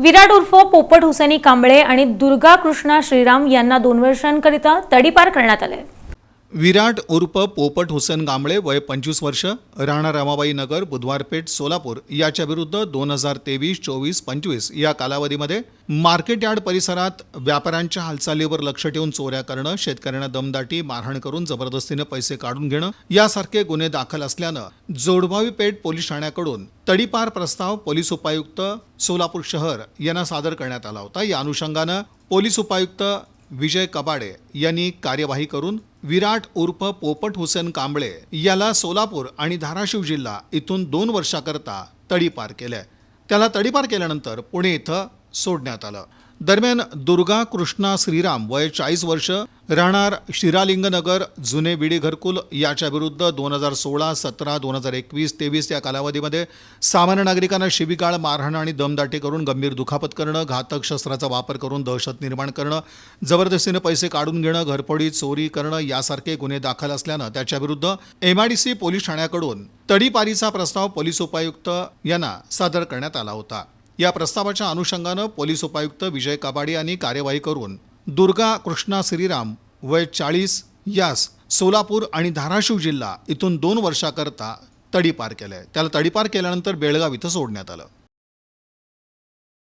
विराट उर्फ पोपट हुसेनी कांबळे आणि दुर्गा कृष्णा श्रीराम यांना दोन वर्षांकरिता तडीपार करण्यात आले विराट उर्फ पोपट हुसेन गांबळे वय पंचवीस वर्ष राणा रमाबाई नगर बुधवारपेठ सोलापूर याच्या विरुद्ध दोन हजार तेवीस चोवीस पंचवीस या कालावधीमध्ये मार्केट यार्ड परिसरात व्यापाऱ्यांच्या हालचालीवर लक्ष ठेवून चोऱ्या करणं शेतकऱ्यांना दमदाटी मारहाण करून जबरदस्तीने पैसे काढून घेणं यासारखे गुन्हे दाखल असल्यानं जोडभावी पेठ पोलीस ठाण्याकडून तडीपार प्रस्ताव पोलीस उपायुक्त सोलापूर शहर यांना सादर करण्यात आला होता. या अनुषंगानं पोलीस उपायुक्त विजय कबाडे यांनी कार्यवाही करून विराट उर्फ पोपट हुसेन कांबळे याला सोलापूर आणि धाराशिव जिल्हा इथून दोन वर्षाकरता तडीपार केलंय. त्याला तडीपार केल्यानंतर पुणे इथं सोडण्यात आलं. दरम्यान दुर्गा कृष्णा श्रीराम वय चाळीस वर्ष राहणार शिरालिंगनगर जुने विडी घरकुल याच्या विरुद्ध दोन हजार सोळा सतरा दोन हजार एकवीस तेवीस या कालावधीमध्ये सामान्य नागरिकांना शिबिकाळ मारहाण आणि दमदाटी करून गंभीर दुखापत करणं घातक शस्त्राचा वापर करून दहशत निर्माण करणं जबरदस्तीने पैसे काढून घेणं घरफोडी चोरी करणं यासारखे गुन्हे दाखल असल्यानं त्याच्याविरुद्ध एमआयडीसी पोलीस ठाण्याकडून तडीपारीचा प्रस्ताव पोलीस उपायुक्त यांना सादर करण्यात आला होता. या प्रस्तावाच्या अनुषंगानं पोलीस उपायुक्त विजय कबाडे यांनी कार्यवाही करून दुर्गा कृष्णा श्रीराम वय चाळीस यास सोलापूर आणि धाराशिव जिल्हा इथून दोन वर्षाकरता तडीपार केलंय. त्याला तडीपार केल्यानंतर बेळगाव इथं सोडण्यात आलं.